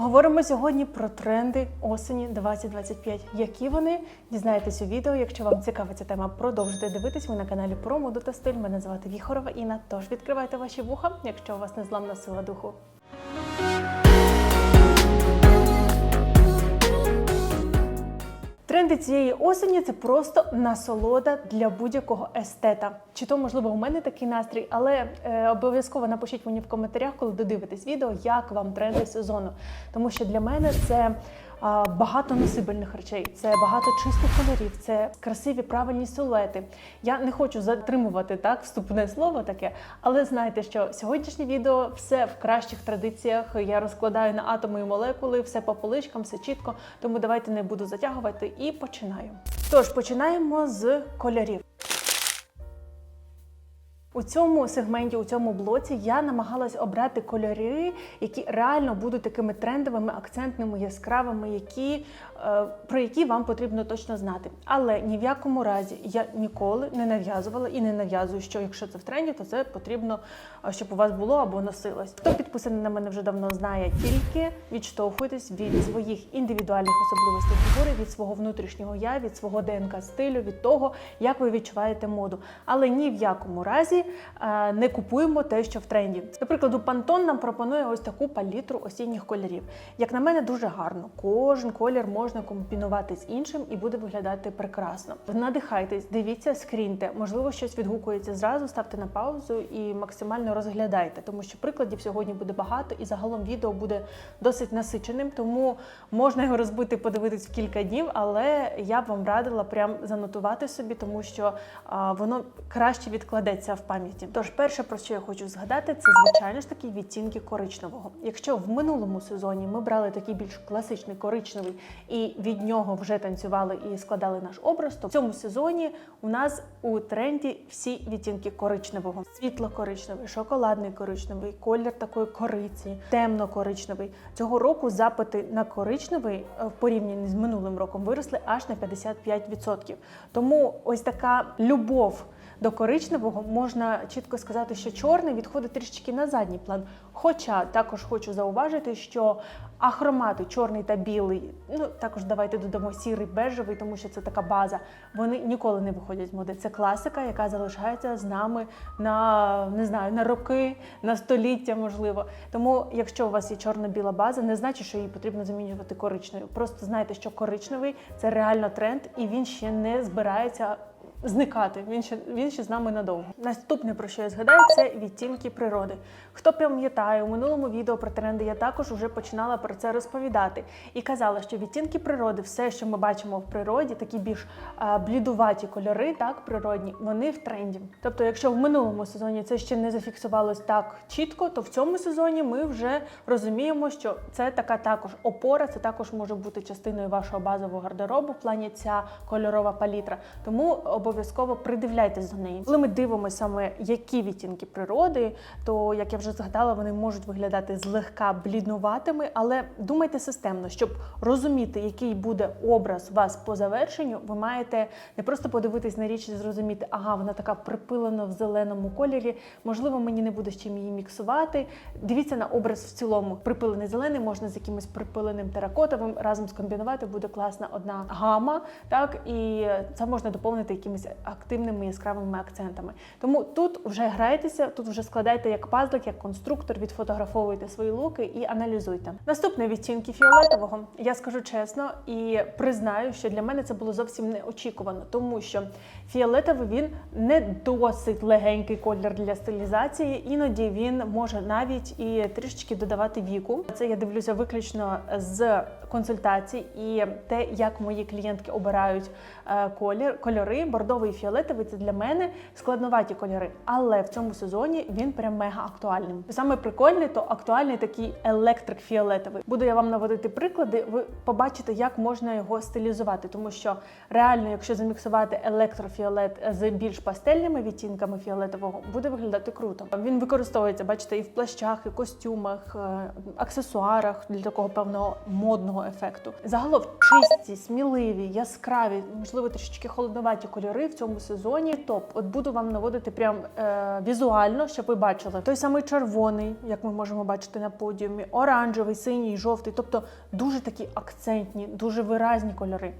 Говоримо сьогодні про тренди осені 2025. Які вони дізнаєтесь у відео. Якщо вам цікава ця тема, продовжуйте дивитись. Ми на каналі про моду та стиль. Мене звати Віхорова Інна. Тож відкривайте ваші вуха, якщо у вас незламна сила духу. Тренди цієї осені це просто насолода для будь-якого естета. Чи то можливо у мене такий настрій, але е, обов'язково напишіть мені в коментарях, коли додивитесь відео, як вам тренди сезону. Тому що для мене це багато носибельних речей, це багато чистих кольорів, це красиві правильні силуети. Я не хочу затримувати так вступне слово таке, але знайте, що сьогоднішнє відео все в кращих традиціях. Я розкладаю на атоми і молекули, все по поличкам, все чітко. Тому давайте не буду затягувати і починаю. Тож починаємо з кольорів. У цьому сегменті, у цьому блоці я намагалась обрати кольори, які реально будуть такими трендовими, акцентними, яскравими, які, е, про які вам потрібно точно знати. Але ні в якому разі я ніколи не нав'язувала і не нав'язую, що якщо це в тренді, то це потрібно, е, щоб у вас було або носилось. Хто підписаний на мене вже давно знає, тільки відштовхуйтесь від своїх індивідуальних особливостей фігури, від свого внутрішнього я, від свого ДНК стилю, від того, як ви відчуваєте моду. Але ні в якому разі е, не купуємо те, що в тренді. Наприклад, Pantone нам пропонує ось таку палітру осінніх кольорів. Як на мене, дуже гарно. Кожен колір можна комбінувати з іншим і буде виглядати прекрасно. Надихайтесь, дивіться, скріньте. Можливо, щось відгукується зразу, ставте на паузу і максимально розглядайте, тому що прикладів сьогодні буде багато, і загалом відео буде досить насиченим, тому можна його розбити, подивитись в кілька днів, але я б вам радила прям занотувати собі, тому що а, воно краще відкладеться в пам'яті. Тож, перше, про що я хочу згадати, це звичайно ж таки відтінки коричневого. Якщо в минулому сезоні ми брали такий більш класичний коричневий і від нього вже танцювали і складали наш образ, то в цьому сезоні у нас у тренді всі відтінки коричневого: світло-коричневий, шоколадний коричневий, колір такої кориці, темно-коричневий. Цього року запити на коричневий е, в порівнянні з минулим роком виросли аж на 55%. Тому ось така любов. До коричневого можна чітко сказати, що чорний відходить трішечки на задній план. Хоча також хочу зауважити, що ахромати чорний та білий, ну також давайте додамо сірий, бежевий, тому що це така база. Вони ніколи не виходять з моди. Це класика, яка залишається з нами на не знаю на роки, на століття, можливо. Тому, якщо у вас є чорно-біла база, не значить, що її потрібно замінювати коричневою. Просто знайте, що коричневий це реально тренд, і він ще не збирається зникати. Він ще він ще з нами надовго. Наступне про що я згадаю, це відтінки природи. Хто пам'ятає, у минулому відео про тренди я також вже починала про це розповідати і казала, що відтінки природи, все, що ми бачимо в природі, такі більш а, блідуваті кольори, так природні, вони в тренді. Тобто, якщо в минулому сезоні це ще не зафіксувалось так чітко, то в цьому сезоні ми вже розуміємо, що це така також опора, це також може бути частиною вашого базового гардеробу в плані ця кольорова палітра. Тому обов'язково придивляйтесь до неї. Коли ми дивимося саме, які відтінки природи, то як я вже згадала, вони можуть виглядати злегка бліднуватими, але думайте системно, щоб розуміти, який буде образ вас по завершенню, ви маєте не просто подивитись на річ і зрозуміти, ага, вона така припилена в зеленому кольорі. Можливо, мені не буде з чим її міксувати. Дивіться на образ в цілому. Припилений зелений можна з якимось припиленим теракотовим разом скомбінувати. Буде класна одна гама, так і це можна доповнити якимись активними яскравими акцентами. Тому тут вже грайтеся, тут вже складайте як пазлик, як конструктор, відфотографовуйте свої луки і аналізуйте. Наступне відтінки фіолетового. Я скажу чесно і признаю, що для мене це було зовсім неочікувано, тому що фіолетовий він не досить легенький колір для стилізації. Іноді він може навіть і трішечки додавати віку. Це я дивлюся виключно з консультацій і те, як мої клієнтки обирають е, колір, кольори. Бордовий і фіолетовий це для мене складноваті кольори. Але в цьому сезоні він прям мега актуальним. Саме прикольний, то актуальний такий електрик фіолетовий. Буду я вам наводити приклади. Ви побачите, як можна його стилізувати, тому що реально, якщо заміксувати електрофіолет з більш пастельними відтінками фіолетового, буде виглядати круто. Він використовується, бачите, і в плащах, і костюмах, е, аксесуарах для такого певного модного ефекту. Загалом чисті, сміливі, яскраві, можливо, трішечки холодноваті кольори в цьому сезоні. Топ, от буду вам наводити прям е, візуально, щоб ви бачили. Той самий червоний, як ми можемо бачити на подіумі, оранжевий, синій, жовтий, тобто дуже такі акцентні, дуже виразні кольори.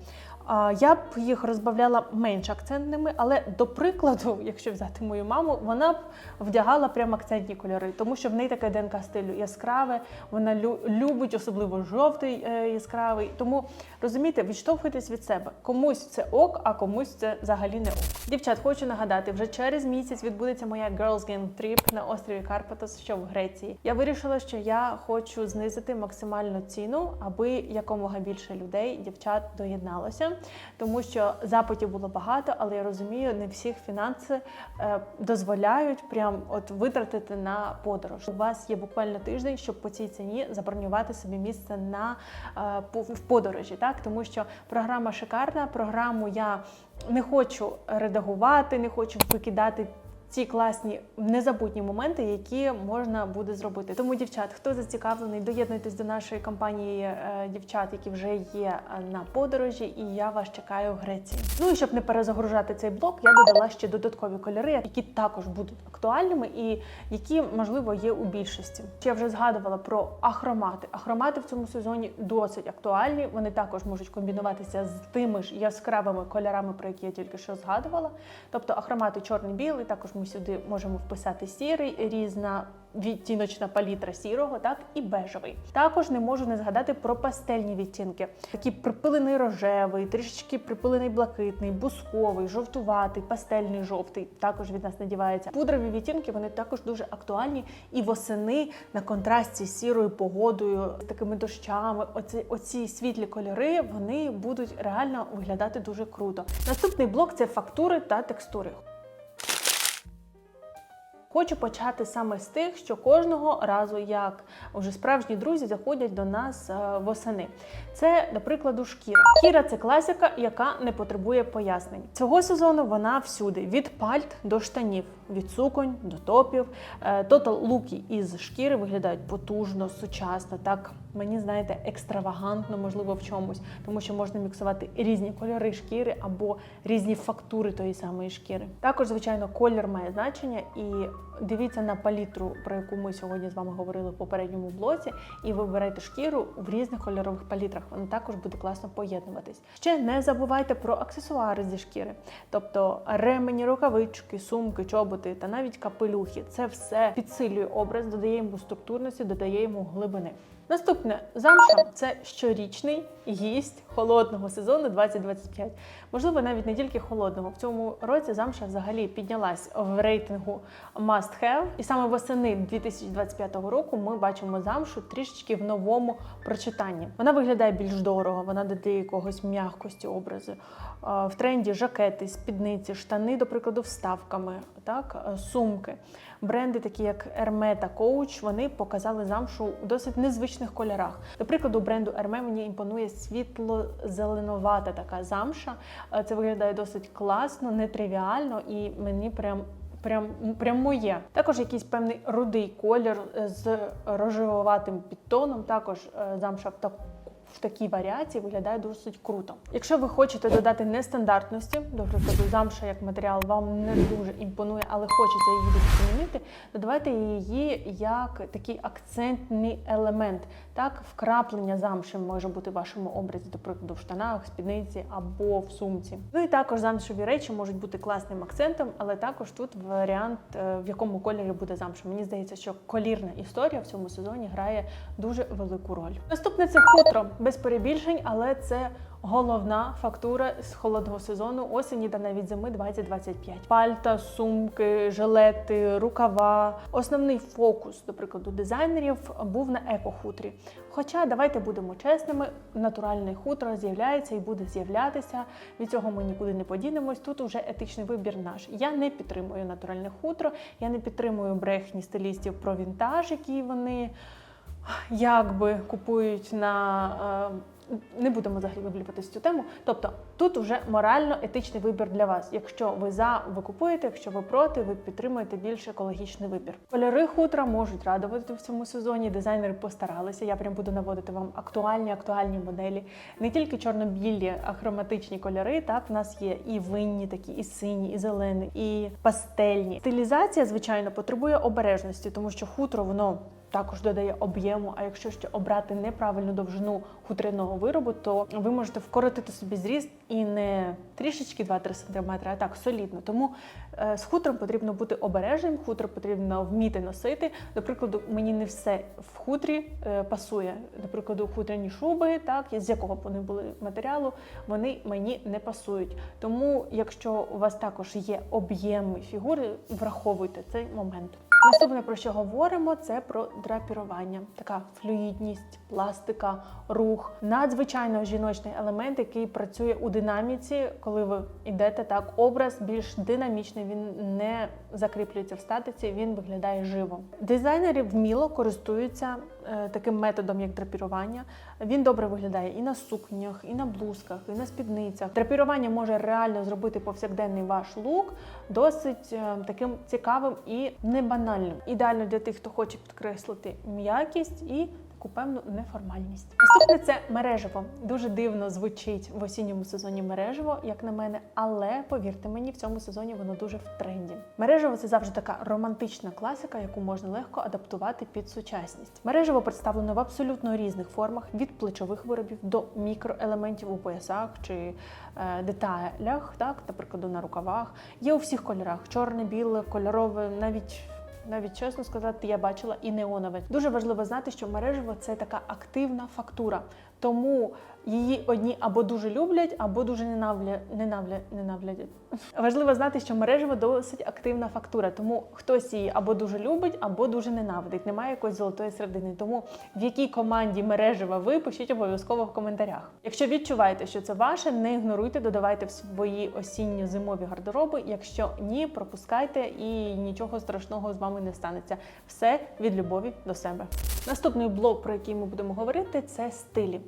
Я б їх розбавляла менш акцентними, але до прикладу, якщо взяти мою маму, вона б вдягала прям акцентні кольори, тому що в неї таке ДНК стилю яскраве, вона лю- любить особливо жовтий е, яскравий. Тому розумієте, відштовхуйтесь від себе. Комусь це ок, а комусь це взагалі не ок. Дівчат, хочу нагадати, вже через місяць відбудеться моя Girls Game Trip на острові Карпатос, що в Греції. Я вирішила, що я хочу знизити максимальну ціну, аби якомога більше людей, дівчат доєдналося, тому що запитів було багато, але я розумію, не всіх фінанси е, дозволяють прям от витратити на подорож. У вас є буквально тиждень, щоб по цій ціні забронювати собі місце на е, в подорожі, так тому що програма шикарна. Програму я не хочу редагувати, не хочу викидати. Ці класні незабутні моменти, які можна буде зробити. Тому, дівчат, хто зацікавлений, доєднуйтесь до нашої компанії е, дівчат, які вже є е, на подорожі, і я вас чекаю в Греції. Ну і щоб не перезагружати цей блок, я додала ще додаткові кольори, які також будуть актуальними і які можливо є у більшості. Я вже згадувала про ахромати. Ахромати в цьому сезоні досить актуальні. Вони також можуть комбінуватися з тими ж яскравими кольорами, про які я тільки що згадувала. Тобто ахромати чорний білий, також ми сюди можемо вписати сірий, різна відтіночна палітра сірого, так і бежевий. Також не можу не згадати про пастельні відтінки. Такий припилений рожевий, трішечки припилений блакитний, бусковий, жовтуватий, пастельний жовтий. Також від нас надівається. Пудрові відтінки вони також дуже актуальні і восени на контрасті з сірою погодою, з такими дощами. Оці, оці світлі кольори вони будуть реально виглядати дуже круто. Наступний блок це фактури та текстури. Хочу почати саме з тих, що кожного разу, як вже справжні друзі, заходять до нас е, восени. Це, до прикладу, шкіра. Шкіра це класика, яка не потребує пояснень. Цього сезону вона всюди: від пальт до штанів, від суконь до топів. Е, Тотал луки із шкіри виглядають потужно, сучасно. Так мені знаєте, екстравагантно, можливо, в чомусь, тому що можна міксувати різні кольори шкіри або різні фактури тої самої шкіри. Також, звичайно, колір має значення і дивіться на палітру, про яку ми сьогодні з вами говорили в попередньому блоці, і вибирайте шкіру в різних кольорових палітрах. Вона також буде класно поєднуватись. Ще не забувайте про аксесуари зі шкіри, тобто ремені, рукавички, сумки, чоботи та навіть капелюхи. Це все підсилює образ, додає йому структурності, додає йому глибини. Наступне замша це щорічний гість холодного сезону 2025. Можливо, навіть не тільки холодного. В цьому році замша взагалі піднялась в рейтингу Must Have. І саме восени 2025 року ми бачимо замшу трішечки в новому прочитанні. Вона виглядає більш дорого, вона додає якогось м'якості образу. Е, В тренді жакети, спідниці, штани, до прикладу, вставками, так, е, сумки. Бренди, такі як Hermé та Coach, вони показали замшу у досить незвичних кольорах. До прикладу, бренду Hermé мені імпонує світло-зеленувата така замша. Е, Це виглядає досить класно, нетривіально і мені прям. Прям, прям моє. Також якийсь певний рудий колір з рожевуватим підтоном. Також замша в в такій варіації виглядає досить круто. Якщо ви хочете додати нестандартності, до прикладу, замша як матеріал вам не дуже імпонує, але хочеться її десь змінити, додавайте її як такий акцентний елемент. Так, вкраплення замші може бути в вашому образі, до прикладу, в штанах, спідниці або в сумці. Ну і також замшові речі можуть бути класним акцентом, але також тут варіант, е, в якому кольорі буде замша. Мені здається, що колірна історія в цьому сезоні грає дуже велику роль. Наступне це хутро без перебільшень, але це головна фактура з холодного сезону осені та навіть зими 2025. Пальта, сумки, жилети, рукава. Основний фокус, до прикладу, дизайнерів був на еко-хутрі. Хоча давайте будемо чесними, натуральне хутро з'являється і буде з'являтися. Від цього ми нікуди не подінемось. Тут уже етичний вибір наш. Я не підтримую натуральне хутро, я не підтримую брехні стилістів про вінтаж, які вони якби купують на. Не будемо заглиблюватися в цю тему. Тобто тут вже морально-етичний вибір для вас. Якщо ви за, ви купуєте, якщо ви проти, ви підтримуєте більш екологічний вибір. Кольори хутра можуть радувати в цьому сезоні. Дизайнери постаралися. Я прям буду наводити вам актуальні актуальні моделі. Не тільки чорно-білі, а хроматичні кольори. Так, в нас є і винні, такі, і сині, і зелені, і пастельні. Стилізація, звичайно, потребує обережності, тому що хутро воно також додає об'єму. А якщо ще обрати неправильну довжину хутряного виробу, то ви можете вкоротити собі зріст і не трішечки 2-3 см, а так солідно. Тому е, з хутром потрібно бути обережним, хутро потрібно вміти носити. До прикладу, мені не все в хутрі е, пасує. До прикладу, хутряні шуби, так з якого б вони були матеріалу, вони мені не пасують. Тому, якщо у вас також є об'єми фігури, враховуйте цей момент. Наступне про що говоримо, це про драпірування. Така флюїдність, пластика, рух, надзвичайно жіночний елемент, який працює у динаміці, коли ви йдете так. Образ більш динамічний, він не закріплюється в статиці, він виглядає живо. Дизайнери вміло користуються таким методом, як драпірування. Він добре виглядає і на сукнях, і на блузках, і на спідницях. Драпірування може реально зробити повсякденний ваш лук досить е, таким цікавим і не банальним. Ідеально для тих, хто хоче підкреслити м'якість і таку певну неформальність. Наступне це мережево. Дуже дивно звучить в осінньому сезоні мережево, як на мене, але повірте мені, в цьому сезоні воно дуже в тренді. Мережево це завжди така романтична класика, яку можна легко адаптувати під сучасність. Мережево представлено в абсолютно різних формах від плечових виробів до мікроелементів у поясах чи е, деталях, так, наприклад, на рукавах. Є у всіх кольорах: чорне, біле, кольорове, навіть. Навіть чесно сказати, я бачила і неонове. Дуже важливо знати, що мережево це така активна фактура. Тому її одні або дуже люблять, або дуже ненавля... ненавля... ненавлять. Важливо знати, що мережево досить активна фактура. Тому хтось її або дуже любить, або дуже ненавидить. Немає якоїсь золотої середини. Тому в якій команді мережева ви пишіть обов'язково в коментарях. Якщо відчуваєте, що це ваше, не ігноруйте, додавайте в свої осінньо-зимові гардероби. Якщо ні, пропускайте і нічого страшного з вами не станеться. Все від любові до себе. Наступний блок, про який ми будемо говорити, це стилі.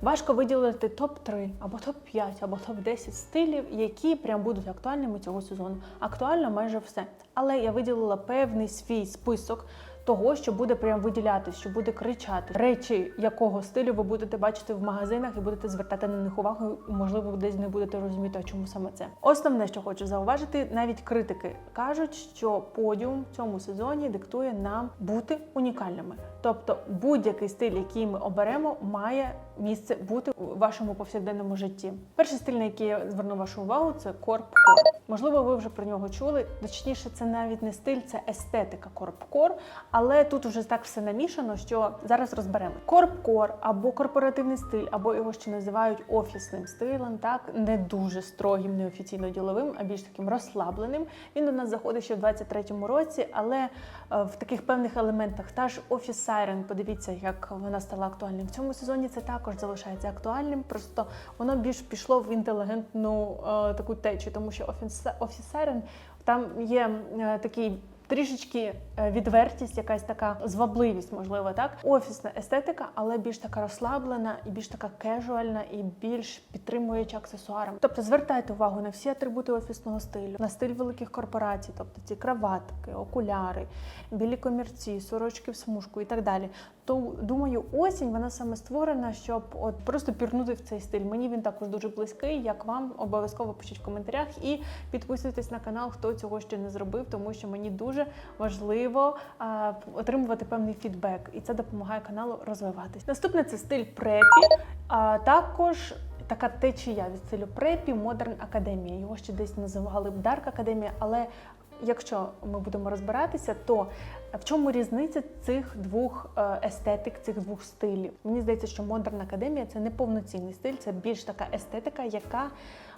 Важко виділити топ-3 або топ-5, або топ-10 стилів, які прям будуть актуальними цього сезону. Актуально майже все. Але я виділила певний свій список того, що буде прям виділятись, що буде кричати. Речі якого стилю ви будете бачити в магазинах і будете звертати на них увагу, і, можливо, десь не будете розуміти, а чому саме це. Основне, що хочу зауважити, навіть критики кажуть, що подіум в цьому сезоні диктує нам бути унікальними. Тобто будь-який стиль, який ми оберемо, має місце бути у вашому повсякденному житті. Перший стиль, на який я зверну вашу увагу, це корп-кор. Можливо, ви вже про нього чули. Точніше, це навіть не стиль, це естетика корп-кор. Але тут уже так все намішано, що зараз розберемо. Корп-кор або корпоративний стиль, або його ще називають офісним стилем, так не дуже строгим, неофіційно діловим, а більш таким розслабленим. Він до нас заходить ще в 23-му році, але е, в таких певних елементах та ж офіс сайрен. Подивіться, як вона стала актуальним в цьому сезоні. Це також залишається актуальним. Просто воно більш пішло в інтелігентну е, таку течію, тому що офіс сайрен там є е, такий. Трішечки е, відвертість, якась така звабливість, можливо, так. Офісна естетика, але більш така розслаблена і більш така кежуальна і більш підтримуюча аксесуарами. Тобто звертайте увагу на всі атрибути офісного стилю, на стиль великих корпорацій, тобто ці краватки, окуляри, білі комірці, сорочки в смужку і так далі. То думаю, осінь вона саме створена, щоб от просто пірнути в цей стиль. Мені він також дуже близький. Як вам обов'язково пишіть в коментарях і підписуйтесь на канал, хто цього ще не зробив, тому що мені дуже важливо а, отримувати певний фідбек, і це допомагає каналу розвиватись. Наступне це стиль препі, а також. Така течія від стилю препі, модерн академія. Його ще десь називали б Дарк Академія, але якщо ми будемо розбиратися, то в чому різниця цих двох е, естетик, цих двох стилів? Мені здається, що модерн академія це не повноцінний стиль, це більш така естетика, яка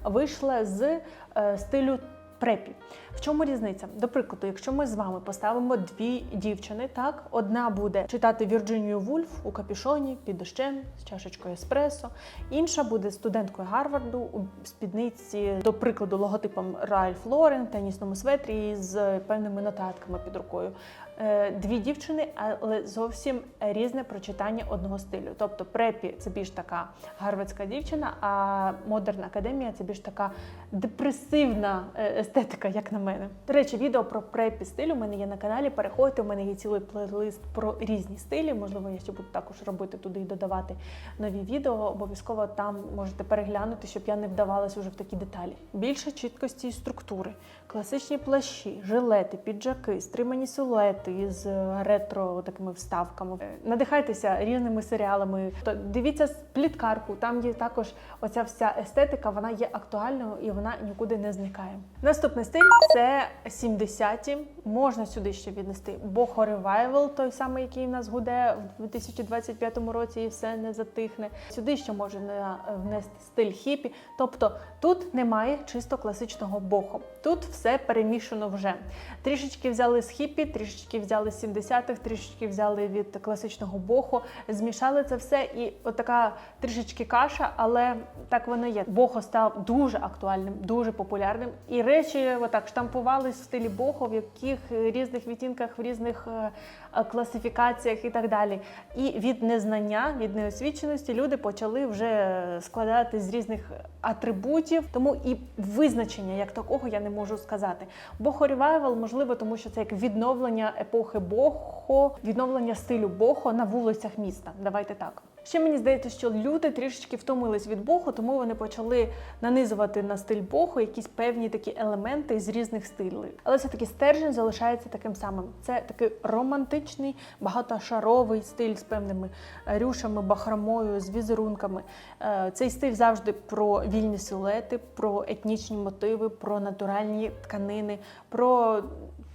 вийшла з е, стилю. Препі. В чому різниця? До прикладу, якщо ми з вами поставимо дві дівчини, так одна буде читати Вірджинію Вульф у капюшоні під дощем з чашечкою еспресо, інша буде студенткою Гарварду у спідниці, до прикладу, логотипом Ральф Лорен, тенісному светрі з певними нотатками під рукою. Е, дві дівчини, але зовсім різне прочитання одного стилю. Тобто препі це більш така гарвардська дівчина, а модерн академія це більш така депресивна е, естетика, як на мене. До речі, відео про препі стиль у мене є на каналі. Переходьте, у мене є цілий плейлист про різні стилі. Можливо, я ще буду також робити туди і додавати нові відео. Обов'язково там можете переглянути, щоб я не вдавалася вже в такі деталі. Більше чіткості і структури, класичні плащі, жилети, піджаки, стримані силуети з ретро такими вставками. Е, Надихайтеся різними серіалами. То дивіться пліткарку, там є також оця вся естетика, вона є актуальною і вона нікуди не зникає. Наступний стиль це 70-ті. Можна сюди ще віднести бохо ревайвал, той самий, який в нас гуде в 2025 році, і все не затихне. Сюди ще можна внести стиль хіпі. Тобто тут немає чисто класичного бохо. Тут все перемішано вже. Трішечки взяли з хіпі, трішечки взяли з 70-х, трішечки взяли від класичного бохо, змішали це все, і отака трішечки каша, але так воно є. Бохо став дуже актуальним, дуже популярним. І речі отак штампувались в стилі бохо, в яких різних відтінках, в різних е, е, класифікаціях і так далі. І від незнання, від неосвіченості люди почали вже складати з різних атрибутів, тому і визначення як такого я не можу сказати. Бохо ревайвал, можливо, тому що це як відновлення епохи бохо, відновлення стилю бохо на вулицях міста. Давайте так. Ще мені здається, що люди трішечки втомились від боху, тому вони почали нанизувати на стиль боху якісь певні такі елементи з різних стилів. Але все-таки стержень залишається таким самим. Це такий романтичний, багатошаровий стиль з певними рюшами, бахромою, з візерунками. Е, Цей стиль завжди про вільні силуети, про етнічні мотиви, про натуральні тканини, про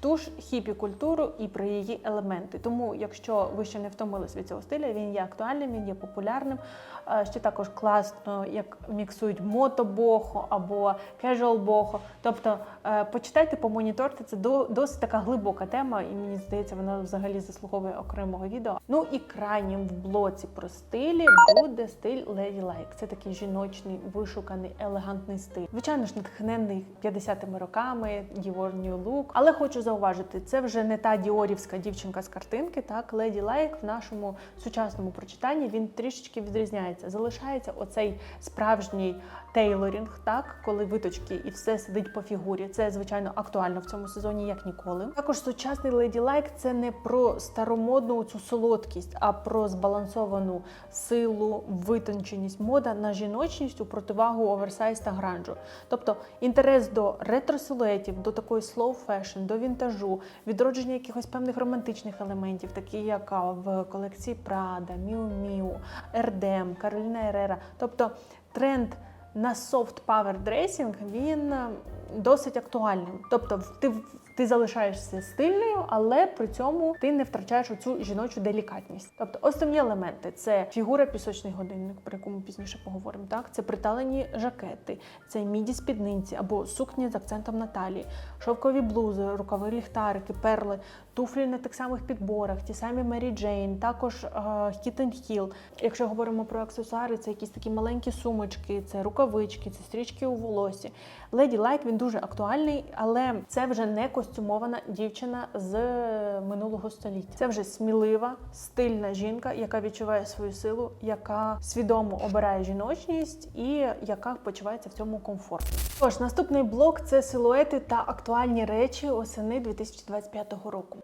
ту ж хіпі-культуру і про її елементи. Тому, якщо ви ще не втомились від цього стиля, він є актуальним, він є популярним. Е, Ще також класно, як міксують мото-бохо або кежуал-бохо. Тобто е, почитайте по моніторте, це до- досить така глибока тема, і мені здається, вона взагалі заслуговує окремого відео. Ну і крайнім в блоці про стилі буде стиль Lady Like. Це такий жіночний, вишуканий, елегантний стиль. Звичайно ж, натхнений 50-ми роками, Dior New Look. Але хочу зауважити, це вже не та діорівська дівчинка з картинки. Так, леді лайк в нашому сучасному прочитанні він трішечки відрізняється. Залишається оцей справжній тейлорінг, так, коли виточки і все сидить по фігурі. Це звичайно актуально в цьому сезоні, як ніколи. Також сучасний Like – це не про старомодну цю солодкість, а про збалансовану силу, витонченість, мода на жіночність у противагу оверсайз та гранжу. Тобто інтерес до ретро-силуетів, до такої slow fashion, до вінтажу, відродження якихось певних романтичних елементів, такі як в колекції Prada, Miu Miu, Erdem, Carolina Herrera. Тобто тренд на софт павер дресінг він досить актуальним. Тобто, ти, ти залишаєшся стильною, але при цьому ти не втрачаєш оцю жіночу делікатність. Тобто, основні елементи це фігура пісочний годинник, про яку ми пізніше поговоримо. Так, це приталені жакети, це міді спідниці або сукні з акцентом на талії, шовкові блузи, рукави ліхтарики, перли, туфлі на тих самих підборах, ті самі Мері Джейн, також and Heel. Якщо говоримо про аксесуари, це якісь такі маленькі сумочки, це рукавички, це стрічки у волосі. Lady Like він дуже актуальний, але це вже не костюмована дівчина з минулого століття. Це вже смілива, стильна жінка, яка відчуває свою силу, яка свідомо обирає жіночність і яка почувається в цьому комфортно. Тож наступний блок це силуети та актуальні речі осени 2025 року.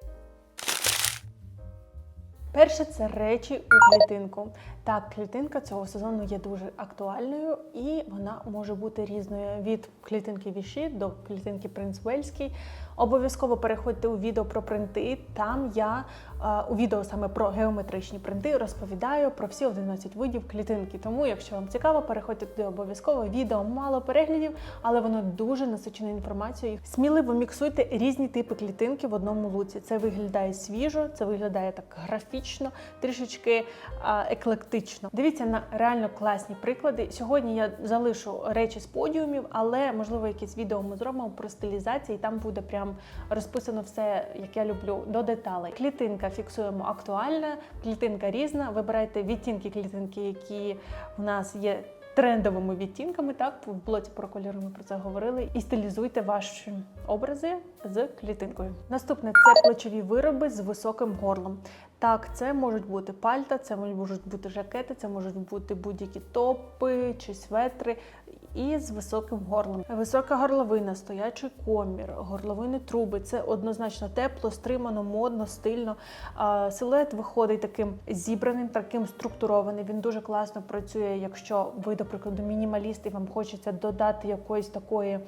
Перше це речі у клітинку. Так, клітинка цього сезону є дуже актуальною і вона може бути різною від клітинки Віші до клітинки Принц Вельський. Обов'язково переходьте у відео про принти. Там я е, у відео саме про геометричні принти розповідаю про всі 11 видів клітинки. Тому, якщо вам цікаво, переходьте туди обов'язково. Відео мало переглядів, але воно дуже насичене інформацією. Сміливо міксуйте різні типи клітинки в одному луці. Це виглядає свіжо, це виглядає так графічно, трішечки е, еклектично. Дивіться на реально класні приклади. Сьогодні я залишу речі з подіумів, але можливо якесь відео ми зробимо про стилізації. і Там буде прям розписано все, як я люблю, до деталей. Клітинка фіксуємо актуальна, клітинка різна. Вибирайте відтінки клітинки, які в нас є трендовими відтінками. Так, в блоці про кольори ми про це говорили. І стилізуйте ваші образи з клітинкою. Наступне це плечові вироби з високим горлом. Так, це можуть бути пальта, це можуть бути жакети, це можуть бути будь-які топи чи светри. І з високим горлом. Висока горловина, стоячий комір, горловини труби це однозначно тепло, стримано, модно, стильно. Силует виходить таким зібраним, таким структурованим. Він дуже класно працює, якщо ви, до прикладу, мінімаліст і вам хочеться додати якоїсь такої.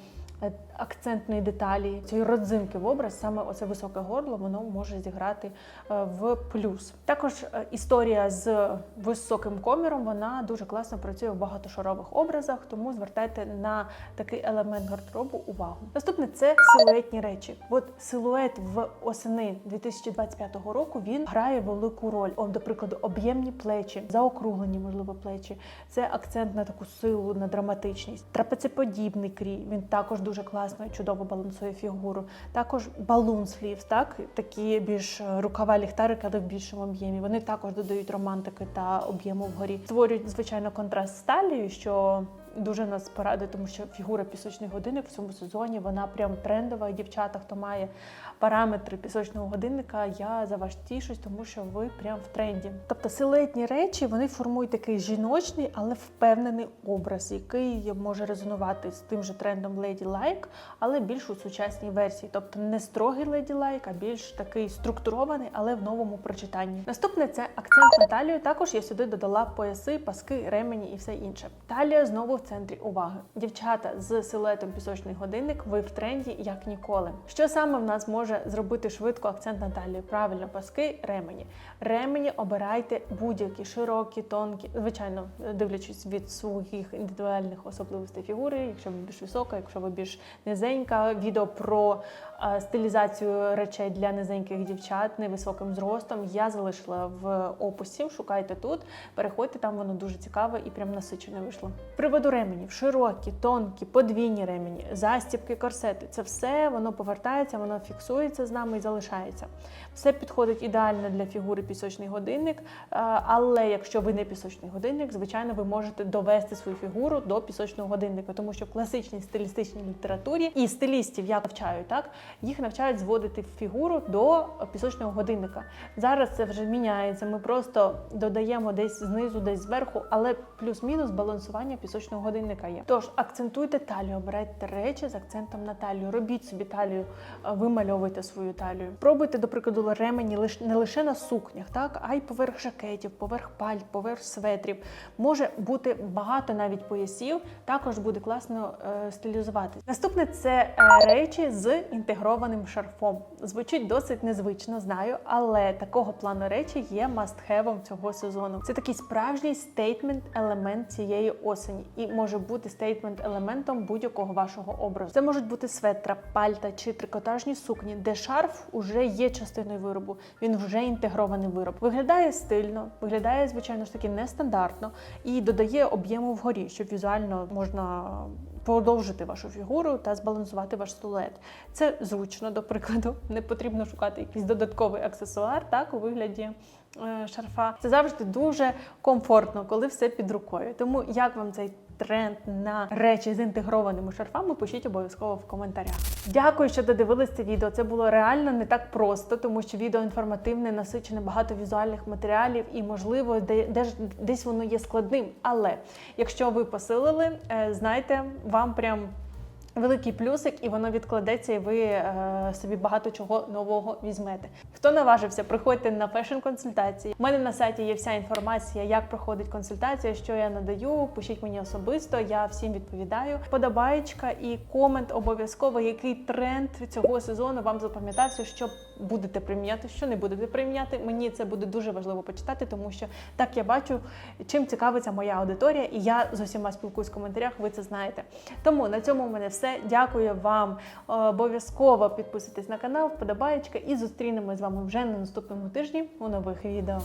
Акцентної деталі цієї родзинки в образ, саме оце високе горло, воно може зіграти е, в плюс. Також е, історія з високим коміром вона дуже класно працює в багатошарових образах, тому звертайте на такий елемент гардеробу увагу. Наступне це силуетні речі. От силует в осени 2025 року він грає велику роль. О, до прикладу, об'ємні плечі, заокруглені, можливо, плечі. Це акцент на таку силу, на драматичність. Трапецеподібний крій. Він також дуже класно чудово балансує фігуру. Також балун слів, так такі більш рукава ліхтарики, але в більшому об'ємі. Вони також додають романтики та об'єму вгорі. Створюють звичайно контраст з талією, що дуже нас порадує, тому що фігура пісочний годинник в цьому сезоні вона прям трендова. Дівчата, хто має параметри пісочного годинника, я за вас тішусь, тому що ви прям в тренді. Тобто силуетні речі вони формують такий жіночний, але впевнений образ, який може резонувати з тим же трендом Lady Like, але більш у сучасній версії. Тобто не строгий Lady Like, а більш такий структурований, але в новому прочитанні. Наступне це акцент на талію. Також я сюди додала пояси, паски, ремені і все інше. Талія знову центрі уваги. Дівчата з силуетом пісочний годинник, ви в тренді як ніколи. Що саме в нас може зробити швидко акцент на талію? Правильно, паски, ремені. Ремені обирайте будь-які широкі, тонкі, звичайно, дивлячись від своїх індивідуальних особливостей фігури. Якщо ви більш висока, якщо ви більш низенька, відео про стилізацію речей для низеньких дівчат невисоким зростом. Я залишила в описі. Шукайте тут, переходьте там, воно дуже цікаве і прям насичене вийшло. Приводу ременів, широкі, тонкі, подвійні ремені, застібки, корсети. Це все воно повертається, воно фіксується з нами і залишається. Все підходить ідеально для фігури пісочний годинник. е, Але якщо ви не пісочний годинник, звичайно, ви можете довести свою фігуру до пісочного годинника, тому що в класичній стилістичній літературі і стилістів я навчаю так, їх навчають зводити фігуру до пісочного годинника. Зараз це вже міняється. Ми просто додаємо десь знизу, десь зверху, але плюс-мінус балансування пісочного годинника є. Тож акцентуйте талію, обирайте речі з акцентом на талію. Робіть собі талію, е, вимальовуйте свою талію. Пробуйте, до прикладу, ремені не лише на сукнях, так а й поверх жакетів, поверх пальт, поверх светрів. Може бути багато навіть поясів. Також буде класно е, стилізувати. Наступне це е, речі з інтегрованим шарфом. Звучить досить незвично, знаю, але такого плану речі є must-have цього сезону. Це такий справжній стейтмент елемент цієї осені, і може бути стейтмент елементом будь-якого вашого образу. Це можуть бути светра, пальта чи трикотажні сукні, де шарф уже є частиною виробу. Він вже інтегрований вироб. Виглядає стильно, виглядає звичайно ж таки нестандартно і додає об'єму вгорі, щоб візуально можна продовжити вашу фігуру та збалансувати ваш силует. Це зручно, до прикладу, не потрібно шукати якийсь додатковий аксесуар, так у вигляді е, шарфа. Це завжди дуже комфортно, коли все під рукою. Тому як вам цей тренд на речі з інтегрованими шарфами, пишіть обов'язково в коментарях. Дякую, що додивились це відео. Це було реально не так просто, тому що відео інформативне, насичене багато візуальних матеріалів, і можливо, де, де ж десь воно є складним. Але якщо ви посилили, е, знайте, вам прям. Великий плюсик, і воно відкладеться, і ви е, собі багато чого нового візьмете. Хто наважився, приходьте на фешн-консультації. У мене на сайті є вся інформація, як проходить консультація, що я надаю. Пишіть мені особисто, я всім відповідаю. Подобаєчка і комент обов'язково, який тренд цього сезону вам запам'ятався, що будете приміняти, що не будете приміняти. Мені це буде дуже важливо почитати, тому що так я бачу, чим цікавиться моя аудиторія, і я з усіма спілкуюсь в коментарях. Ви це знаєте. Тому на цьому в мене все. Дякую вам. Обов'язково підписуйтесь на канал, вподобаєчка, і зустрінемось з вами вже на наступному тижні у нових відео.